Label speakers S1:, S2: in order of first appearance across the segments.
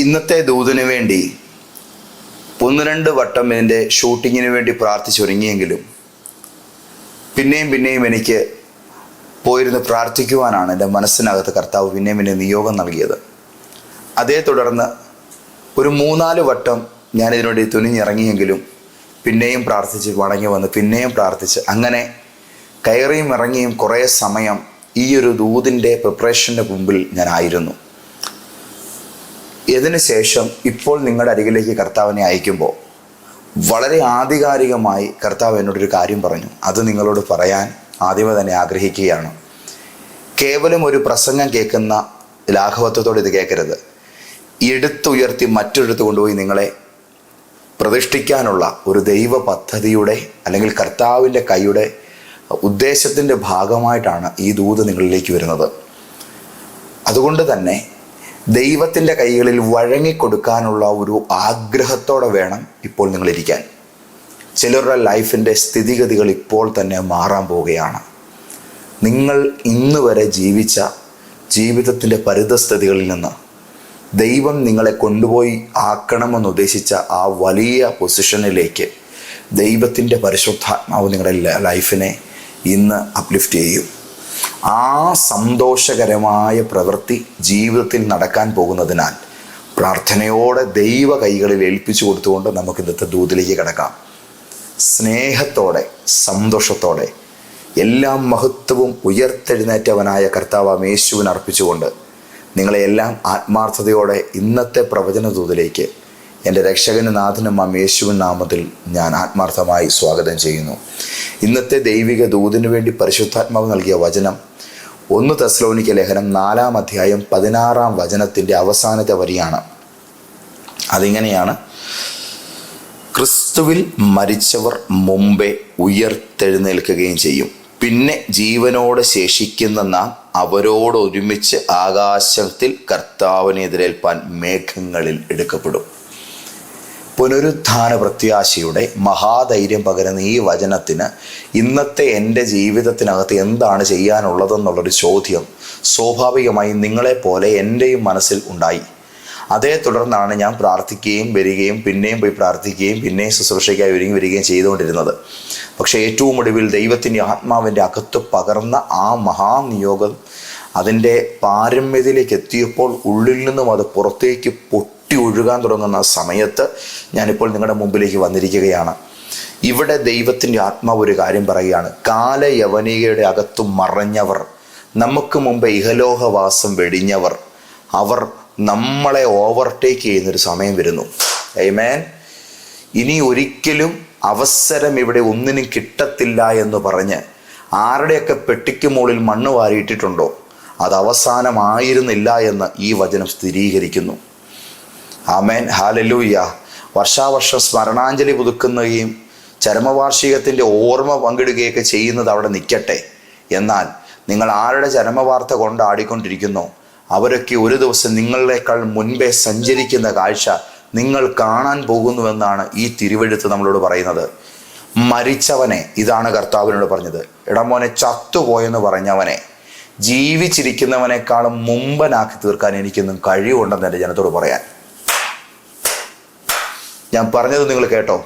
S1: ഇന്നത്തെ ദൂതിനു വേണ്ടി ഒന്ന് രണ്ട് വട്ടം ഇതിന്റെ ഷൂട്ടിങ്ങിന് വേണ്ടി പ്രാർത്ഥിച്ചൊരുങ്ങിയെങ്കിലും പിന്നെയും പിന്നെയും എനിക്ക് പോയിരുന്ന് പ്രാർത്ഥിക്കുവാനാണ് എന്റെ മനസ്സിനകത്ത് കർത്താവ് പിന്നെയും പിന്നെ നിയോഗം നൽകിയത്. അതേ തുടർന്ന് ഒരു മൂന്നാൽ വട്ടം ഞാൻ ഇതിനുവേണ്ടി തുനിഞ്ഞിറങ്ങിയെങ്കിലും പിന്നെയും പ്രാർത്ഥിച്ച് മടങ്ങി വന്ന് പിന്നെയും പ്രാർത്ഥിച്ച് അങ്ങനെ കയറിയും ഇറങ്ങിയും കുറേ സമയം ഈ ഒരു ദൂതിന്റെ പ്രിപ്പറേഷന്റെ മുമ്പിൽ ഞാനായിരുന്നു ഇതിന് ശേഷം ഇപ്പോൾ നിങ്ങളുടെ അരികിലേക്ക് കർത്താവിനെ അയക്കുമ്പോൾ വളരെ ആധികാരികമായി കർത്താവ് എന്നോടൊരു കാര്യം പറഞ്ഞു. അത് നിങ്ങളോട് പറയാൻ ആദ്യമേ തന്നെ ആഗ്രഹിക്കുകയാണ്. കേവലം ഒരു പ്രസംഗം കേൾക്കുന്ന ലാഘവത്വത്തോടെ ഇത് കേൾക്കരുത്. എടുത്തുയർത്തി മറ്റൊരിടത്ത് കൊണ്ടുപോയി നിങ്ങളെ പ്രതിഷ്ഠിക്കാനുള്ള ഒരു ദൈവ പദ്ധതിയുടെ അല്ലെങ്കിൽ കർത്താവിന്റെ കൈയുടെ ഉദ്ദേശത്തിന്റെ ഭാഗമായിട്ടാണ് ഈ ദൂത് നിങ്ങളിലേക്ക് വരുന്നത്. അതുകൊണ്ട് തന്നെ ദൈവത്തിന്റെ കൈകളിൽ വഴങ്ങിക്കൊടുക്കാനുള്ള ഒരു ആഗ്രഹത്തോടെ വേണം ഇപ്പോൾ നിങ്ങളിരിക്കാൻ. ചിലരുടെ ലൈഫിന്റെ സ്ഥിതിഗതികൾ ഇപ്പോൾ തന്നെ മാറാൻ പോവുകയാണ്. നിങ്ങൾ ഇന്ന് വരെ ജീവിച്ച ജീവിതത്തിന്റെ പരിതസ്ഥിതികളിൽ നിന്ന് ദൈവം നിങ്ങളെ കൊണ്ടുപോയി ആക്കണമെന്ന് ഉദ്ദേശിച്ച ആ വലിയ പൊസിഷനിലേക്ക് ദൈവത്തിന്റെ പരിശുദ്ധാത്മാവ് നിങ്ങളുടെ ലൈഫിനെ ഇന്ന് അപ്ലിഫ്റ്റ് ചെയ്യും. ആ സന്തോഷകരമായ പ്രവൃത്തി ജീവിതത്തിൽ നടക്കാൻ പോകുന്നതിനാൽ പ്രാർത്ഥനയോടെ ദൈവ കൈകളിൽ ഏൽപ്പിച്ചു കൊടുത്തുകൊണ്ട് നമുക്ക് ഇന്നത്തെ ദൂതിലേക്ക് കിടക്കാം. സ്നേഹത്തോടെ സന്തോഷത്തോടെ എല്ലാ മഹത്വവും ഉയർത്തെഴുന്നേറ്റവനായ കർത്താവ് യേശുവിന് അർപ്പിച്ചുകൊണ്ട് നിങ്ങളെയെല്ലാം ആത്മാർത്ഥതയോടെ ഇന്നത്തെ പ്രവചന ദൂതിലേക്ക് എന്റെ രക്ഷകന് നാഥനും യേശുവിൻ നാമത്തിൽ ഞാൻ ആത്മാർത്ഥമായി സ്വാഗതം ചെയ്യുന്നു. ഇന്നത്തെ ദൈവിക ദൂതിനു വേണ്ടി പരിശുദ്ധാത്മാവ് നൽകിയ വചനം ഒന്ന് തെസ്ലോനിക്ക ലേഖനം നാലാം അധ്യായം പതിനാറാം വചനത്തിന്റെ അവസാനത്തെ വരിയാണ്. അതിങ്ങനെയാണ്. ക്രിസ്തുവിൽ മരിച്ചവർ മുമ്പേ ഉയർത്തെഴുന്നേൽക്കുകയും ചെയ്യും. പിന്നെ ജീവനോടെ ശേഷിക്കുന്ന നാം അവരോടൊരുമിച്ച് ആകാശത്തിൽ കർത്താവിനെ എതിരേൽപ്പാൻ മേഘങ്ങളിൽ എടുക്കപ്പെടും. പുനരുത്ഥാന പ്രത്യാശയുടെ മഹാധൈര്യം പകരുന്ന ഈ വചനത്തിന് ഇന്നത്തെ എന്റെ ജീവിതത്തിനകത്ത് എന്താണ് ചെയ്യാനുള്ളതെന്നുള്ളൊരു ചോദ്യം സ്വാഭാവികമായി നിങ്ങളെപ്പോലെ എന്റെയും മനസ്സിൽ ഉണ്ടായി. അതേ തുടർന്നാണ് ഞാൻ പ്രാർത്ഥിക്കുകയും വരികയും പിന്നെയും പോയി പ്രാർത്ഥിക്കുകയും പിന്നെയും ശുശ്രൂഷയ്ക്കായി ഒരുങ്ങി വരികയും ചെയ്തുകൊണ്ടിരുന്നത്. പക്ഷേ ഏറ്റവും ഒടുവിൽ ദൈവത്തിന്റെ ആത്മാവിന്റെ അകത്ത് പകർന്ന ആ മഹാനിയോഗം അതിന്റെ പാരമ്യതയിലേക്ക് എത്തിയപ്പോൾ ഉള്ളിൽ നിന്നും അത് പുറത്തേക്ക് പൊട്ടി ഒഴുകാൻ തുടങ്ങുന്ന സമയത്ത് ഞാനിപ്പോൾ നിങ്ങളുടെ മുമ്പിലേക്ക് വന്നിരിക്കുകയാണ്. ഇവിടെ ദൈവത്തിന്റെ ആത്മാവ് ഒരു കാര്യം പറയുകയാണ്. കാല കാലയവനികയുടെ അകത്തു മറഞ്ഞവർ നമുക്ക് മുമ്പ് ഇഹലോഹവാസം വെടിഞ്ഞവർ അവർ നമ്മളെ ഓവർടേക്ക് ചെയ്യുന്നൊരു സമയം വരുന്നു. ഏമേൻ ഇനി ഒരിക്കലും അവസരം ഇവിടെ ഒന്നിനും കിട്ടത്തില്ല എന്ന് പറഞ്ഞ് ആരുടെയൊക്കെ പെട്ടിക്ക് മുകളിൽ മണ്ണ് വാരിയിട്ടിട്ടുണ്ടോ? അത് അവസാനമായിരുന്നില്ല എന്ന് ഈ വചനം സ്ഥിരീകരിക്കുന്നു. ആമേൻ. ഹാലലൂയ വർഷാവർഷം സ്മരണാഞ്ജലി പുതുക്കുന്നതും ചരമവാർഷികത്തിന്റെ ഓർമ്മ പങ്കിടുകയൊക്കെ ചെയ്യുന്നത് അവിടെ നിൽക്കട്ടെ. എന്നാൽ നിങ്ങൾ ആരുടെ ചരമവാർത്ത കൊണ്ടാടിക്കൊണ്ടിരിക്കുന്നു അവരൊക്കെ ഒരു ദിവസം നിങ്ങളെക്കാൾ മുൻപേ സഞ്ചരിക്കുന്ന കാഴ്ച നിങ്ങൾ കാണാൻ പോകുന്നുവെന്നാണ് ഈ തിരുവെഴുത്ത് നമ്മളോട് പറയുന്നത്. മരിച്ചവനെ ഇതാണ് കർത്താവിനോട് പറഞ്ഞത്. ഇടമോനെ ചത്തുപോയെന്ന് പറഞ്ഞവനെ. ജീവിച്ചിരിക്കുന്നവനേക്കാളും മുമ്പനാക്കി തീർക്കാൻ എനിക്കൊന്നും കഴിവുണ്ടെന്ന് എന്റെ ജനത്തോട് പറയാൻ. ഞാൻ പറഞ്ഞത് നിങ്ങൾ കേട്ടോ.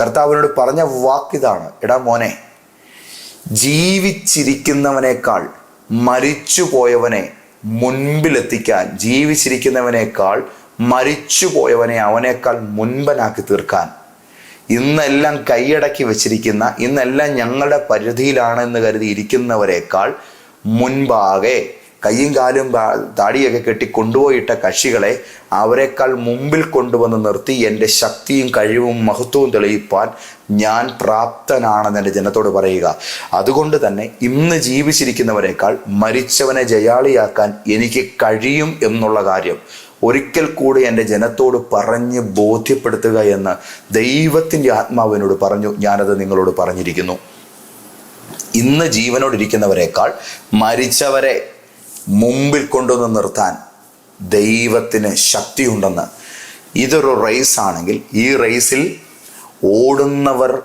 S1: കർത്താവിനോട് പറഞ്ഞ വാക്കിതാണ് എടാ മോനെ ജീവിച്ചിരിക്കുന്നവനേക്കാൾ മരിച്ചുപോയവനെ മുൻപിലെത്തിക്കാൻ ജീവിച്ചിരിക്കുന്നവനേക്കാൾ മരിച്ചുപോയവനെ അവനേക്കാൾ മുൻപനാക്കി തീർക്കാൻ. ഇന്നെല്ലാം കൈയടക്കി വെച്ചിരിക്കുന്ന ഇന്നെല്ലാം ഞങ്ങളുടെ പരിധിയിലാണെന്ന് കരുതി ഇരിക്കുന്നവരെക്കാൾ മുൻപാകെ കയ്യും കാലും താടിയൊക്കെ കെട്ടി കൊണ്ടുപോയിട്ട കക്ഷികളെ അവരെക്കാൾ മുമ്പിൽ കൊണ്ടുവന്ന് നിർത്തി എന്റെ ശക്തിയും കഴിവും മഹത്വവും തെളിയിപ്പാൻ ഞാൻ പ്രാപ്തനാണെന്ന് എന്റെ ജനത്തോട് പറയുക. അതുകൊണ്ട് തന്നെ ഇന്ന് ജീവിച്ചിരിക്കുന്നവരെക്കാൾ മരിച്ചവനെ ജയാളിയാക്കാൻ എനിക്ക് കഴിയും എന്നുള്ള കാര്യം ഒരിക്കൽ കൂടി എന്റെ ജനത്തോട് പറഞ്ഞ് ബോധ്യപ്പെടുത്തുക എന്ന് ദൈവത്തിന്റെ ആത്മാവിനോട് പറഞ്ഞു ഞാനത് നിങ്ങളോട് പറഞ്ഞിരിക്കുന്നു. ഇന്ന് ജീവനോടിരിക്കുന്നവരെക്കാൾ മരിച്ചവരെ മുമ്പിൽ കൊണ്ടുവന്ന് നിർത്താൻ ദൈവത്തിന് ശക്തിയുണ്ടെന്ന്. ഇതൊരു റേസ് ആണെങ്കിൽ ഈ റേസിൽ ഓടുന്നവർ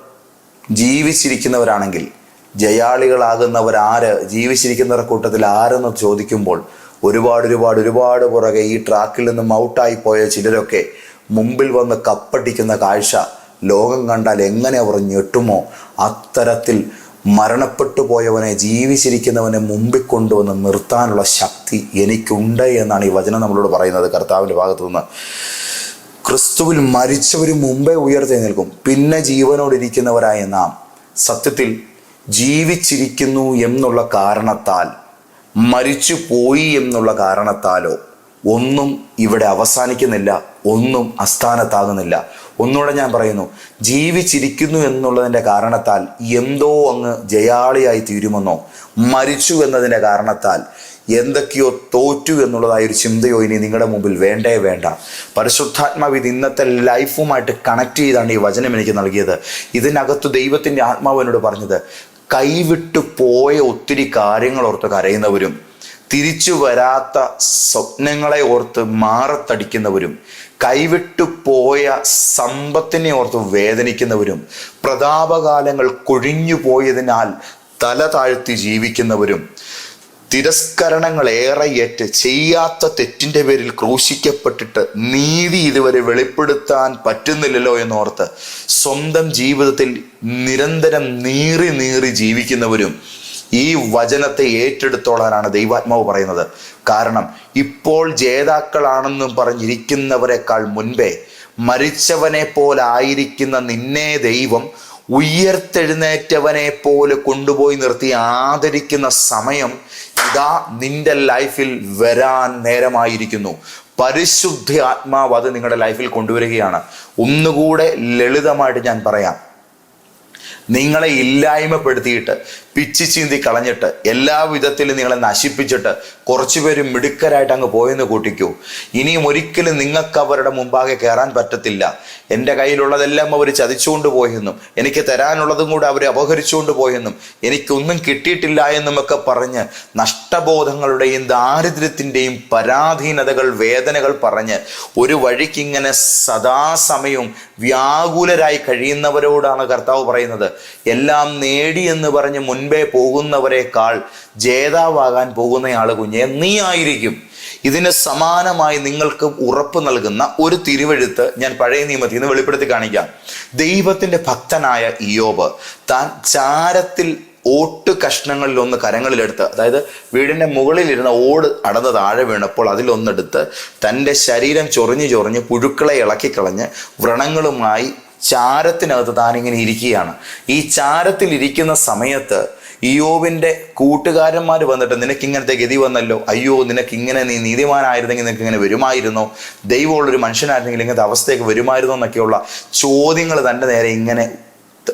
S1: ജീവിച്ചിരിക്കുന്നവരാണെങ്കിൽ ജയാളികളാകുന്നവർ ആര് ജീവിച്ചിരിക്കുന്നവരുടെ കൂട്ടത്തിൽ ആരെന്ന് ചോദിക്കുമ്പോൾ ഒരുപാട് ഒരുപാട് ഒരുപാട് പുറകെ ഈ ട്രാക്കിൽ നിന്നും ഔട്ടായി പോയ ചിലരൊക്കെ മുമ്പിൽ വന്ന് കപ്പടിക്കുന്ന കാഴ്ച ലോകം കണ്ടാൽ എങ്ങനെ അവർ ഞെട്ടുമോ? അത്തരത്തിൽ മരണപ്പെട്ടു പോയവനെ ജീവിച്ചിരിക്കുന്നവനെ മുമ്പിൽ കൊണ്ടുവന്ന് നിർത്താനുള്ള ശക്തി എനിക്കുണ്ട് എന്നാണ് ഈ വചനം നമ്മളോട് പറയുന്നത്. കർത്താവിന്റെ ഭാഗത്തു നിന്ന് ക്രിസ്തുവിൽ മരിച്ചവർ മുമ്പേ ഉയർത്തി നിൽക്കും പിന്നെ ജീവനോടിരിക്കുന്നവരായ നാം സത്യത്തിൽ ജീവിച്ചിരിക്കുന്നു എന്നുള്ള കാരണത്താൽ മരിച്ചു പോയി എന്നുള്ള കാരണത്താലോ ഒന്നും ഇവിടെ അവസാനിക്കുന്നില്ല ഒന്നും അസ്ഥാനത്താകുന്നില്ല. ഒന്നുകൂടെ ഞാൻ പറയുന്നു. ജീവിച്ചിരിക്കുന്നു എന്നുള്ളതിന്റെ കാരണത്താൽ എന്തോ അങ്ങ് ജയാളിയായി തീരുമെന്നോ മരിച്ചു എന്നതിന്റെ കാരണത്താൽ എന്തൊക്കെയോ തോറ്റു എന്നുള്ളതായ ഒരു ചിന്തയോ ഇനി നിങ്ങളുടെ മുമ്പിൽ വേണ്ടേ വേണ്ട. പരിശുദ്ധാത്മാവ് ഇത് ഇന്നത്തെ ലൈഫുമായിട്ട് കണക്ട് ചെയ്താണ് ഈ വചനം എനിക്ക് നൽകിയത്. ഇതിനകത്ത് ദൈവത്തിന്റെ ആത്മാവ് എന്നോട് പറഞ്ഞത് കൈവിട്ടു പോയ ഒത്തിരി കാര്യങ്ങൾ ഓർത്ത് കരയുന്നവരും തിരിച്ചു വരാത്ത സ്വപ്നങ്ങളെ ഓർത്ത് മാറത്തടിക്കുന്നവരും കൈവിട്ടു പോയ സമ്പത്തിനെ ഓർത്ത് വേദനിക്കുന്നവരും പ്രതാപകാലങ്ങൾ കൊഴിഞ്ഞു പോയതിനാൽ തല താഴ്ത്തി ജീവിക്കുന്നവരും തിരസ്കരണങ്ങൾ ഏറെയേറ്റ് ചെയ്യാത്ത തെറ്റിന്റെ പേരിൽ ക്രൂശിക്കപ്പെട്ടിട്ട് നീതി ഇതുവരെ വെളിപ്പെടുത്താൻ പറ്റുന്നില്ലല്ലോ എന്നോർത്ത് സ്വന്തം ജീവിതത്തിൽ നിരന്തരം നീറി നീറി ജീവിക്കുന്നവരും ഈ വചനത്തെ ഏറ്റെടുത്തോളാനാണ് ദൈവാത്മാവ് പറയുന്നത്. കാരണം ഇപ്പോൾ ജേതാക്കളാണെന്നും പറഞ്ഞിരിക്കുന്നവരെക്കാൾ മുൻപേ മരിച്ചവനെ പോലായിരിക്കുന്ന നിന്നെ ദൈവം ഉയർത്തെഴുന്നേറ്റവനെ പോലെ കൊണ്ടുപോയി നിർത്തി ആദരിക്കുന്ന സമയം ഇതാ നിന്റെ ലൈഫിൽ വരാൻ നേരമായിരിക്കുന്നു. പരിശുദ്ധ ആത്മാവ് അത് നിങ്ങളുടെ ലൈഫിൽ കൊണ്ടുവരികയാണ്. ഒന്നുകൂടെ ലളിതമായിട്ട് ഞാൻ പറയാം. നിങ്ങളെ ഇല്ലായ്മപ്പെടുത്തിയിട്ട് പിച്ചി ചീന്തി കളഞ്ഞിട്ട് എല്ലാ വിധത്തിലും നിങ്ങളെ നശിപ്പിച്ചിട്ട് കുറച്ചു പേര് മിടുക്കരായിട്ട് അങ്ങ് പോയെന്ന് കൂട്ടിക്കൂ. ഇനിയും ഒരിക്കലും നിങ്ങൾക്ക് അവരുടെ മുമ്പാകെ കയറാൻ പറ്റത്തില്ല. എന്റെ കയ്യിലുള്ളതെല്ലാം അവർ ചതിച്ചുകൊണ്ട് പോയെന്നും എനിക്ക് തരാനുള്ളതും കൂടെ അവർ അപഹരിച്ചുകൊണ്ട് പോയെന്നും എനിക്കൊന്നും കിട്ടിയിട്ടില്ല എന്നുമൊക്കെ പറഞ്ഞ് നഷ്ടബോധങ്ങളുടെയും ദാരിദ്ര്യത്തിന്റെയും പരാധീനതകൾ വേദനകൾ പറഞ്ഞ് ഒരു വഴിക്കിങ്ങനെ സദാസമയവും വ്യാകുലരായി കഴിയുന്നവരോടാണ് കർത്താവ് പറയുന്നത്. എല്ലാം നേടി എന്ന് പറഞ്ഞ് മുൻപേ പോകുന്നവരെക്കാൾ ജേതാവാകാൻ പോകുന്നയാൾ കുഞ്ഞെ നീ ആയിരിക്കും. ഇതിന് സമാനമായി നിങ്ങൾക്ക് ഉറപ്പ് നൽകുന്ന ഒരു തിരുവെഴുത്ത് ഞാൻ പഴയ നിയമത്തിൽ നിന്ന് വെളിപ്പെടുത്തി കാണിക്കാം. ദൈവത്തിന്റെ ഭക്തനായ ഇയോബ് താൻ ചാരത്തിൽ ഓട്ട് കഷ്ണങ്ങളിലൊന്ന് കരങ്ങളിലെടുത്ത് അതായത് വീടിന്റെ മുകളിലിരുന്ന ഓട് അടന്ന് താഴെ വീണപ്പോൾ അതിലൊന്നെടുത്ത് തന്റെ ശരീരം ചൊറിഞ്ഞ് ചൊറിഞ്ഞ് പുഴുക്കളെ ഇളക്കിക്കളഞ്ഞ് വ്രണങ്ങളുമായി ചാരത്തിനകത്ത് താനിങ്ങനെ ഇരിക്കുകയാണ്. ഈ ചാരത്തിൽ ഇരിക്കുന്ന സമയത്ത് ഇയോവിന്റെ കൂട്ടുകാരന്മാർ വന്നിട്ട് നിനക്ക് ഇങ്ങനത്തെ ഗതി വന്നല്ലോ? അയ്യോ നിനക്ക് ഇങ്ങനെ നീ നീതിമാനായിരുന്നെങ്കിൽ നിനക്ക് ഇങ്ങനെ വരുമായിരുന്നോ? ദൈവമുള്ളൊരു മനുഷ്യനായിരുന്നെങ്കിൽ ഇങ്ങനത്തെ അവസ്ഥയൊക്കെ വരുമായിരുന്നോ? എന്നൊക്കെയുള്ള ചോദ്യങ്ങൾ തന്റെ നേരെ ഇങ്ങനെ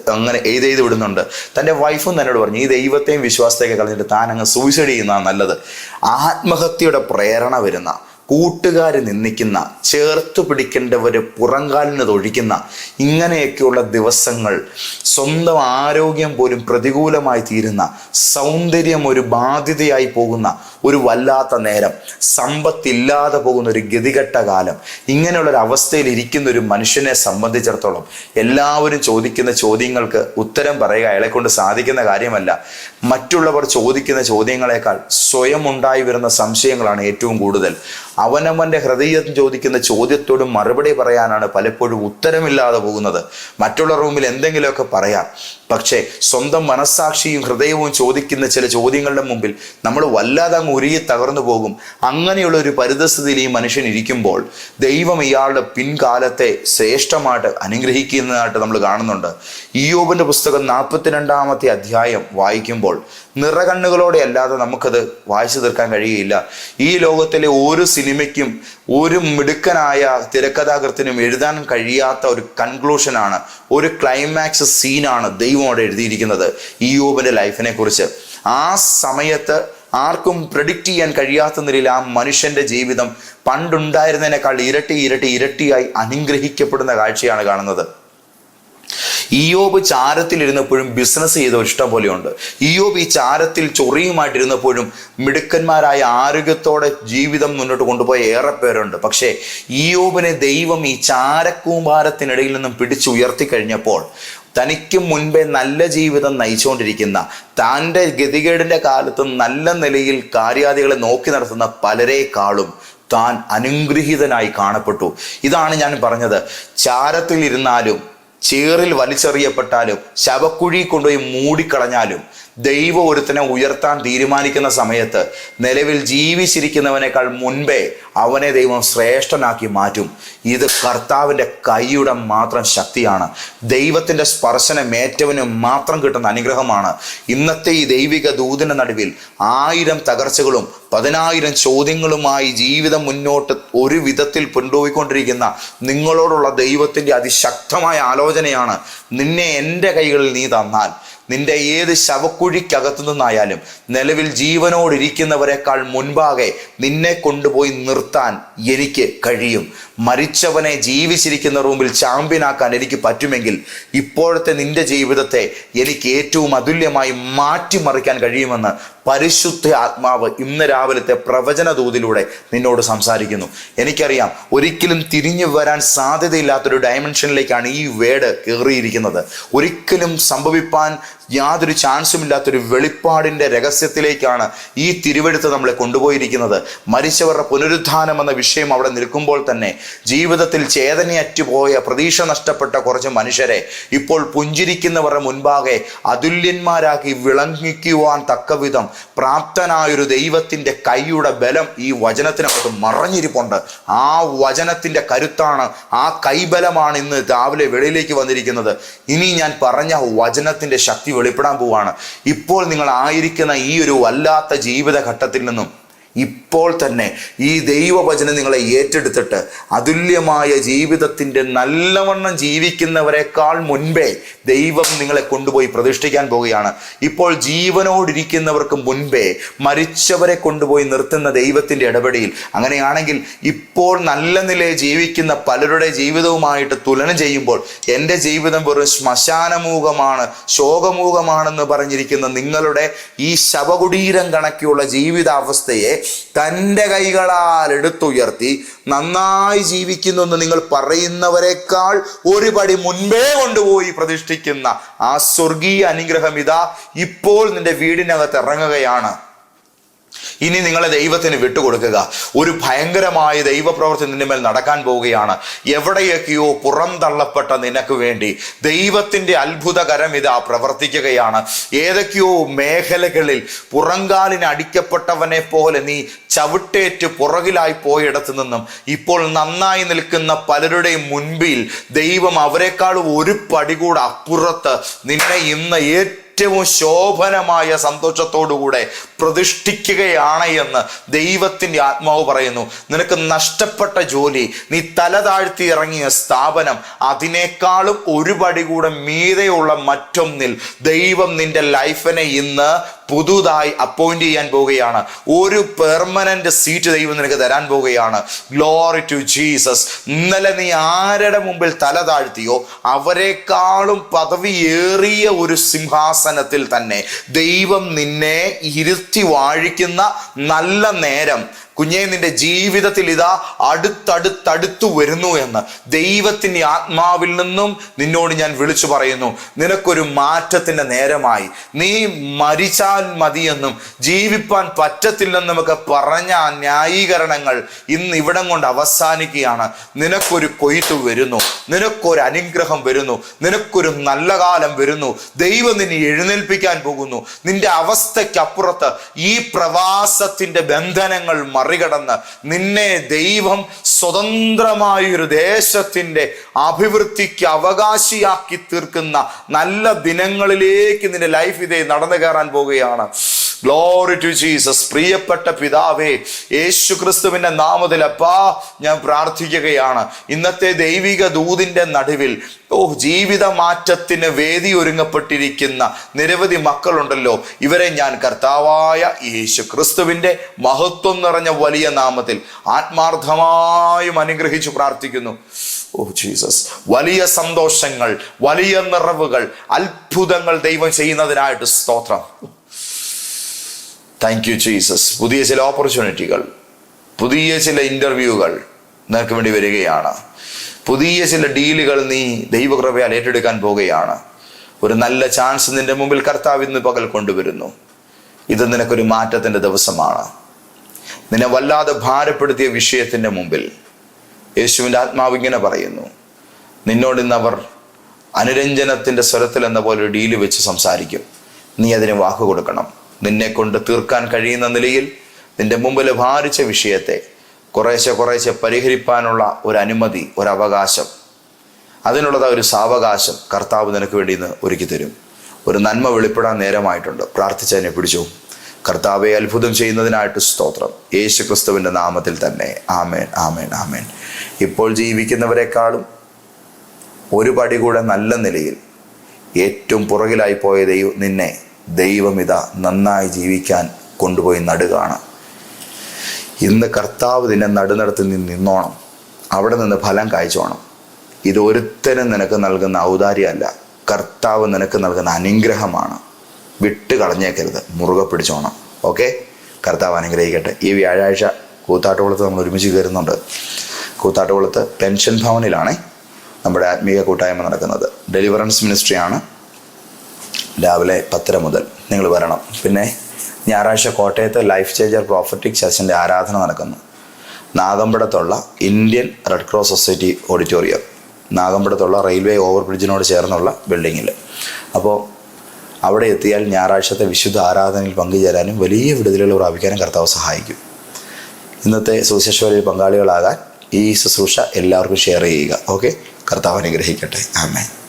S1: അങ്ങനെ എഴുതി എഴുതി വിടുന്നുണ്ട്. തന്റെ വൈഫും തന്നോട് പറഞ്ഞു ഈ ദൈവത്തെയും വിശ്വാസത്തെയൊക്കെ കളഞ്ഞിട്ട് താൻ അങ്ങ് സൂയിസൈഡ് ചെയ്യുന്നതാണ് നല്ലത്. ആത്മഹത്യയുടെ പ്രേരണ വരുന്ന കൂട്ടുകാർ നിന്ദിക്കുന്ന ചേർത്ത് പിടിക്കേണ്ടവർ പുറങ്കാലിന് തൊഴിക്കുന്ന ഇങ്ങനെയൊക്കെയുള്ള ദിവസങ്ങൾ സ്വന്തം ആരോഗ്യം പോലും പ്രതികൂലമായി തീരുന്ന സൗന്ദര്യം ഒരു ബാധ്യതയായി പോകുന്ന ഒരു വല്ലാത്ത നേരം സമ്പത്തില്ലാതെ പോകുന്ന ഒരു ഗതികെട്ട കാലം ഇങ്ങനെയുള്ളൊരു അവസ്ഥയിൽ ഇരിക്കുന്ന ഒരു മനുഷ്യനെ സംബന്ധിച്ചിടത്തോളം എല്ലാവരും ചോദിക്കുന്ന ചോദ്യങ്ങൾക്ക് ഉത്തരം പറയുക അയാളെ കൊണ്ട് സാധിക്കുന്ന കാര്യമല്ല. മറ്റുള്ളവർ ചോദിക്കുന്ന ചോദ്യങ്ങളെക്കാൾ സ്വയം ഉണ്ടായി വരുന്ന സംശയങ്ങളാണ് ഏറ്റവും കൂടുതൽ. അവനവന്റെ ഹൃദയം ചോദിക്കുന്ന ചോദ്യത്തോട് മറുപടി പറയാനാണ് പലപ്പോഴും ഉത്തരമില്ലാതെ പോകുന്നത്. മറ്റുള്ള റൂമിൽ എന്തെങ്കിലുമൊക്കെ പറയാം. പക്ഷേ സ്വന്തം മനസ്സാക്ഷിയും ഹൃദയവും ചോദിക്കുന്ന ചില ചോദ്യങ്ങളുടെ മുമ്പിൽ നമ്മൾ വല്ലാതെ അങ്ങ് ഉരുകി തകർന്നു പോകും. അങ്ങനെയുള്ള ഒരു പരിതസ്ഥിതിയിൽ ഈ മനുഷ്യൻ ഇരിക്കുമ്പോൾ ദൈവം ഇയാളുടെ പിൻകാലത്തെ ശ്രേഷ്ഠമായിട്ട് അനുഗ്രഹിക്കുന്നതായിട്ട് നമ്മൾ കാണുന്നുണ്ട്. ഇയോബിന്റെ പുസ്തകം നാൽപ്പത്തിരണ്ടാമത്തെ അധ്യായം വായിക്കുമ്പോൾ നിറകണ്ണുകളോടെ അല്ലാതെ നമുക്കത് വായിച്ചു തീർക്കാൻ കഴിയുകയില്ല. ഈ ലോകത്തിലെ ഒരു സിനിമയ്ക്കും ഒരു മിടുക്കനായ തിരക്കഥാകൃത്തിനും എഴുതാൻ കഴിയാത്ത ഒരു കൺക്ലൂഷനാണ് ഒരു ക്ലൈമാക്സ് സീനാണ് ദൈവം അവിടെ എഴുതിയിരിക്കുന്നത് ഈ ലൈഫിനെ കുറിച്ച്. ആ സമയത്ത് ആർക്കും പ്രഡിക്റ്റ് ചെയ്യാൻ കഴിയാത്ത നിലയിൽ ആ മനുഷ്യന്റെ ജീവിതം പണ്ടുണ്ടായിരുന്നതിനേക്കാൾ ഇരട്ടി ഇരട്ടി ഇരട്ടിയായി അനുഗ്രഹിക്കപ്പെടുന്ന കാഴ്ചയാണ് കാണുന്നത്. ഇയോബ് ചാരത്തിലിരുന്നപ്പോഴും ബിസിനസ് ചെയ്ത ഇഷ്ടം പോലെയുണ്ട്. ഇയോബ് ഈ ചാരത്തിൽ ചൊറിയുമായിട്ടിരുന്നപ്പോഴും മിടുക്കന്മാരായ ആരോഗ്യത്തോടെ ജീവിതം മുന്നോട്ട് കൊണ്ടുപോയ ഏറെ പേരുണ്ട്. പക്ഷേ ഇയോബിനെ ദൈവം ഈ ചാരക്കൂമ്പാരത്തിനിടയിൽ നിന്നും പിടിച്ചുയർത്തി കഴിഞ്ഞപ്പോൾ തനിക്ക് മുൻപേ നല്ല ജീവിതം നയിച്ചുകൊണ്ടിരിക്കുന്ന താന്റെ ഗതികേടിന്റെ കാലത്ത് നല്ല നിലയിൽ കാര്യാദികളെ നോക്കി നടത്തുന്ന പലരെക്കാളും താൻ അനുഗ്രഹീതനായി കാണപ്പെട്ടു. ഇതാണ് ഞാൻ പറഞ്ഞത്. ചാരത്തിൽ ഇരുന്നാലും ചേറിൽ വലിച്ചെറിയപ്പെട്ടാലും ശവക്കുഴി കൊണ്ടുപോയി മൂടിക്കളഞ്ഞാലും ദൈവം ഒരുത്തനെ ഉയർത്താൻ തീരുമാനിക്കുന്ന സമയത്ത് നിലവിൽ ജീവിച്ചിരിക്കുന്നവനേക്കാൾ മുൻപേ അവനെ ദൈവം ശ്രേഷ്ഠനാക്കി മാറ്റും. ഇത് കർത്താവിന്റെ കൈയുടെ മാത്രം ശക്തിയാണ്. ദൈവത്തിന്റെ സ്പർശനം ഏറ്റവന് മാത്രം കിട്ടുന്ന അനുഗ്രഹമാണ്. ഇന്നത്തെ ഈ ദൈവിക ദൂതിന്റെ നടുവിൽ ആയിരം തകർച്ചകളും പതിനായിരം ചോദ്യങ്ങളുമായി ജീവിതം മുന്നോട്ട് ഒരു വിധത്തിൽ കൊണ്ടുപോയിക്കൊണ്ടിരിക്കുന്ന നിങ്ങളോടുള്ള ദൈവത്തിന്റെ അതിശക്തമായ ആലോചനയാണ്. നിന്നെ എന്റെ കൈകളിൽ നീ തന്നാൽ നിന്റെ ഏത് ശവക്കുഴിക്കകത്തു നിന്നായാലും നിലവിൽ ജീവനോടിരിക്കുന്നവരെക്കാൾ മുൻപാകെ നിന്നെ കൊണ്ടുപോയി നിർത്താൻ എനിക്ക് കഴിയും. മരിച്ചവനെ ജീവിച്ചിരിക്കുന്ന റൂമിൽ ചാമ്പ്യനാക്കാൻ എനിക്ക് പറ്റുമെങ്കിൽ ഇപ്പോഴത്തെ നിന്റെ ജീവിതത്തെ എനിക്ക് ഏറ്റവും അതുല്യമായി മാറ്റിമറിക്കാൻ കഴിയുമെന്ന് പരിശുദ്ധ ആത്മാവ് ഇന്ന് രാവിലത്തെ പ്രവചന തോതിലൂടെ നിന്നോട് സംസാരിക്കുന്നു. എനിക്കറിയാം ഒരിക്കലും തിരിഞ്ഞു വരാൻ സാധ്യതയില്ലാത്തൊരു ഡയമെൻഷനിലേക്കാണ് ഈ വേട് കയറിയിരിക്കുന്നത്. ഒരിക്കലും സംഭവിപ്പാൻ യാതൊരു ചാൻസും ഇല്ലാത്തൊരു വെളിപ്പാടിന്റെ രഹസ്യത്തിലേക്കാണ് ഈ തിരുവെടുത്ത് നമ്മളെ കൊണ്ടുപോയിരിക്കുന്നത്. മരിച്ചവരുടെ പുനരുദ്ധാനം എന്ന വിഷയം അവിടെ നിൽക്കുമ്പോൾ തന്നെ ജീവിതത്തിൽ ചേതനയറ്റുപോയ പ്രതീക്ഷ നഷ്ടപ്പെട്ട കുറച്ച് മനുഷ്യരെ ഇപ്പോൾ പുഞ്ചിരിക്കുന്നവരുടെ മുൻപാകെ അതുല്യന്മാരാക്കി വിളങ്ങിക്കുവാൻ തക്കവിധം പ്രാപ്തനായൊരു ദൈവത്തിന്റെ കൈയുടെ ബലം ഈ വചനത്തിനകത്ത് മറഞ്ഞിരിപ്പുണ്ട്. ആ വചനത്തിന്റെ കരുത്താണ് ആ കൈബലമാണ് ഇന്ന് രാവിലെ വെളിയിലേക്ക് വന്നിരിക്കുന്നത്. ഇനി ഞാൻ പറഞ്ഞ വചനത്തിന്റെ ശക്തി വെളിപ്പെടാൻ പോവാണ്. ഇപ്പോൾ നിങ്ങൾ ആയിരിക്കുന്ന ഈ ഒരു വല്ലാത്ത ജീവിതഘട്ടത്തിൽ നിന്നും ഇപ്പോൾ തന്നെ ഈ ദൈവവചനം നിങ്ങളെ ഏറ്റെടുത്തിട്ട് അതുല്യമായ ജീവിതത്തിന്റെ നല്ലവണ്ണം ജീവിക്കുന്നവരെക്കാൾ മുൻപേ ദൈവം നിങ്ങളെ കൊണ്ടുപോയി പ്രതിഷ്ഠിക്കാൻ പോവുകയാണ്. ഇപ്പോൾ ജീവനോടിരിക്കുന്നവർക്ക് മുൻപേ മരിച്ചവരെ കൊണ്ടുപോയി നിർത്തുന്ന ദൈവത്തിന്റെ ഇടപെടിയിൽ അങ്ങനെയാണെങ്കിൽ ഇപ്പോൾ നല്ല നിലയിൽ ജീവിക്കുന്ന പലരുടെ ജീവിതവുമായിട്ട് തുലനം ചെയ്യുമ്പോൾ എന്റെ ജീവിതം വെറും ശ്മശാനമൂഖമാണ് ശോകമൂഖമാണെന്ന് പറഞ്ഞിരിക്കുന്ന നിങ്ങളുടെ ഈ ശവകുടീരം കണക്കിയുള്ള ജീവിതാവസ്ഥയെ തന്റെ കൈകളാൽ എടുത്തുയർത്തി നന്നായി ജീവിക്കുന്നു എന്ന് നിങ്ങൾ പറയുന്നവരെക്കാൾ ഒരു പടി മുൻപേ കൊണ്ടുപോയി പ്രതിഷ്ഠിക്കുന്ന ആ സ്വർഗീയ അനുഗ്രഹം ഇതാ ഇപ്പോൾ നിന്റെ വീടിനകത്ത് ഇറങ്ങുകയാണ്. ഇനി നിങ്ങളെ ദൈവത്തിന് വിട്ടുകൊടുക്കുക. ഒരു ഭയങ്കരമായ ദൈവപ്രവർത്തി നിന്റെ മേൽ നടക്കാൻ പോവുകയാണ്. എവിടെയൊക്കെയോ പുറന്തള്ളപ്പെട്ട നിനക്ക് വേണ്ടി ദൈവത്തിന്റെ അത്ഭുതകരം ഇതാ പ്രവർത്തിക്കുകയാണ്. ഏതൊക്കെയോ മേഖലകളിൽ പുറങ്കാലിന് അടിക്കപ്പെട്ടവനെ പോലെ നീ ചവിട്ടേറ്റ് പുറകിലായി പോയിടത്തു നിന്നും ഇപ്പോൾ നന്നായി നിൽക്കുന്ന പലരുടെയും മുൻപിൽ ദൈവം അവരെക്കാൾ ഒരു പടി കൂടെ അപ്പുറത്ത് നിന്നെ ഇന്ന് ഏറ്റവും ഏറ്റവും ശോഭനമായ സന്തോഷത്തോടുകൂടെ പ്രതിഷ്ഠിക്കുകയാണ് എന്ന് ദൈവത്തിന്റെ ആത്മാവ് പറയുന്നു. നിനക്ക് നഷ്ടപ്പെട്ട ജോലി നീ തല താഴ്ത്തി ഇറങ്ങിയ സ്ഥാപനം അതിനേക്കാളും ഒരുപടി കൂടെ മീതെയുള്ള മറ്റൊന്നിൽ ദൈവം നിന്റെ ലൈഫിനെ ഇന്ന് പുതുതായി അപ്പോയിന്റ് ചെയ്യാൻ പോവുകയാണ്. ഒരു പെർമനന്റ് സീറ്റ് ദൈവം നിനക്ക് തരാൻ പോവുകയാണ്. ഗ്ലോറി ടു ജീസസ് ഇന്നലെ നീ ആരുടെ മുമ്പിൽ തല താഴ്ത്തിയോ അവരെക്കാളും പദവിയേറിയ ഒരു സിംഹാസനത്തിൽ തന്നെ ദൈവം നിന്നെ ഇരുത്തി വാഴിക്കുന്ന നല്ല നേരം കുഞ്ഞെ നിന്റെ ജീവിതത്തിൽ ഇതാ അടുത്തടുത്തടുത്തു വരുന്നു എന്ന്. ദൈവത്തിന്റെ ആത്മാവിൽ നിന്നും നിന്നോട് ഞാൻ വിളിച്ചു പറയുന്നു. നിനക്കൊരു മാറ്റത്തിന്റെ നേരമായി. നീ മരിച്ചാൽ മതിയെന്നും ജീവിപ്പാൻ പറ്റത്തില്ലെന്നും ഒക്കെ പറഞ്ഞ ന്യായീകരണങ്ങൾ ഇന്ന് ഇവിടം കൊണ്ട് അവസാനിക്കുകയാണ്. നിനക്കൊരു കൊയ്ത്തു വരുന്നു. നിനക്കൊരു അനുഗ്രഹം വരുന്നു. നിനക്കൊരു നല്ല കാലം വരുന്നു. ദൈവം നിന്നെ എഴുന്നേൽപ്പിക്കാൻ പോകുന്നു. നിന്റെ അവസ്ഥയ്ക്കപ്പുറത്ത് ഈ പ്രവാസത്തിന്റെ ബന്ധനങ്ങൾ മറികടന്ന് നിന്നെ ദൈവം സ്വതന്ത്രമായൊരു ദേശത്തിന്റെ അഭിവൃദ്ധിക്ക് അവകാശിയാക്കി തീർക്കുന്ന നല്ല ദിനങ്ങളിലേക്ക് നിന്റെ ലൈഫ് ഇതേ നടന്നു കയറാൻ പോവുകയാണ്. ഗ്ലോറി ടു ജീസസ് പ്രിയപ്പെട്ട പിതാവേ യേശു നാമത്തിൽ അപ്പാ ഞാൻ പ്രാർത്ഥിക്കുകയാണ്. ഇന്നത്തെ ദൈവിക ദൂതിന്റെ നടുവിൽ ഓ ജീവിത മാറ്റത്തിന് വേദി ഒരുങ്ങപ്പെട്ടിരിക്കുന്ന നിരവധി മക്കളുണ്ടല്ലോ. ഇവരെ ഞാൻ കർത്താവായ യേശു ക്രിസ്തുവിന്റെ മഹത്വം നിറഞ്ഞ വലിയ നാമത്തിൽ ആത്മാർത്ഥമായും അനുഗ്രഹിച്ചു പ്രാർത്ഥിക്കുന്നു. ഓ ജീസസ് വലിയ സന്തോഷങ്ങൾ വലിയ നിറവുകൾ അത്ഭുതങ്ങൾ ദൈവം ചെയ്യുന്നതിനായിട്ട് സ്തോത്രം. താങ്ക് യു ജീസസ് പുതിയ ചില ഓപ്പർച്യൂണിറ്റികൾ പുതിയ ചില ഇന്റർവ്യൂകൾ നിനക്ക് വേണ്ടി വരികയാണ്. പുതിയ ചില ഡീലുകൾ നീ ദൈവകൃപയാൽ ഏറ്റെടുക്കാൻ പോവുകയാണ്. ഒരു നല്ല ചാൻസ് നിന്റെ മുമ്പിൽ കർത്താവ് ഇന്ന് പകൽ കൊണ്ടുവരുന്നു. ഇത് നിനക്കൊരു മാറ്റത്തിന്റെ ദിവസമാണ്. നിന്നെ വല്ലാതെ ഭാരപ്പെടുത്തിയ വിഷയത്തിന്റെ മുമ്പിൽ യേശുവിന്റെ ആത്മാവ് ഇങ്ങനെ പറയുന്നു. നിന്നോട് ഇന്ന് അവർ അനുരഞ്ജനത്തിന്റെ സ്വരത്തിൽ എന്ന പോലെ ഒരു ഡീൽ വെച്ച് സംസാരിക്കും. നീ അതിന് വാക്ക് കൊടുക്കണം. നിന്നെ കൊണ്ട് തീർക്കാൻ കഴിയുന്ന നിലയിൽ നിന്റെ മുമ്പിൽ ഭാരിച്ച വിഷയത്തെ കുറേശ്ശെ കുറേശ്ശെ പരിഹരിപ്പാനുള്ള ഒരു അനുമതി ഒരു അവകാശം അതിനുള്ളത് ഒരു സാവകാശം കർത്താവ് നിനക്ക് വേണ്ടി ഇന്ന് ഒരുക്കി തരും. ഒരു നന്മ വെളിപ്പെടാൻ നേരമായിട്ടുണ്ട്. പ്രാർത്ഥിച്ചതിനെ പിടിച്ചു. കർത്താവെ അത്ഭുതം ചെയ്യുന്നതിനായിട്ട് സ്തോത്രം. യേശു ക്രിസ്തുവിന്റെ നാമത്തിൽ തന്നെ. ആമേൻ ആമേൻ ആമേൻ. ഇപ്പോൾ ജീവിക്കുന്നവരെക്കാളും ഒരു പടി കൂടെ നല്ല നിലയിൽ ഏറ്റവും പുറകിലായി പോയ ദൈവം നിന്നെ. ദൈവം ഇതാ നന്നായി ജീവിക്കാൻ കൊണ്ടുപോയി നടുകയാണ് ഇന്ന് കർത്താവ് നിന്നെ നടുനടത്തിൽ നിന്ന് നിന്നോണം. അവിടെ നിന്ന് ഫലം കായ്ച്ചോണം. ഇത് ഒരുത്തനും നിനക്ക് നൽകുന്ന ഔദാര്യമല്ല. കർത്താവ് നിനക്ക് നൽകുന്ന അനുഗ്രഹമാണ്. വിട്ട് കളഞ്ഞേക്കരുത് മുറുകെ പിടിച്ചോണം. ഓക്കെ? കർത്താവ് അനുഗ്രഹിക്കട്ടെ. ഈ വ്യാഴാഴ്ച കൂത്താട്ടുകുളത്ത് നമ്മൾ ഒരുമിച്ച് കയറുന്നുണ്ട്. കൂത്താട്ടുകുളത്ത് പെൻഷൻ ഭവനിലാണ് നമ്മുടെ ആത്മീയ കൂട്ടായ്മ നടക്കുന്നത്. ഡെലിവറൻസ് മിനിസ്ട്രിയാണ് രാവിലെ പത്തര മുതൽ നിങ്ങൾ വരണം. പിന്നെ ഞായറാഴ്ച കോട്ടയത്ത് ലൈഫ് ചേഞ്ചർ പ്രോഫറ്റിക് ചർച്ചിന്റെ ആരാധന നടക്കുന്നു. നാഗമ്പടത്തുള്ള Indian red cross society auditorium നാഗമ്പടത്തുള്ള railway over ബ്രിഡ്ജിനോട് ചേർന്നുള്ള ബിൽഡിങ്ങിൽ അപ്പോൾ അവിടെ എത്തിയാൽ ഞായറാഴ്ചത്തെ വിശുദ്ധ ആരാധനയിൽ പങ്കുചേരാനും വലിയ വിടുതലുകൾ പ്രാപിക്കാനും കർത്താവ് സഹായിക്കും. ഇന്നത്തെ സുശേഷ്വരിൽ പങ്കാളികളാകാൻ ഈ ശുശ്രൂഷ എല്ലാവർക്കും ഷെയർ ചെയ്യുക. ഓക്കെ കർത്താവ് അനുഗ്രഹിക്കട്ടെ. ആമേ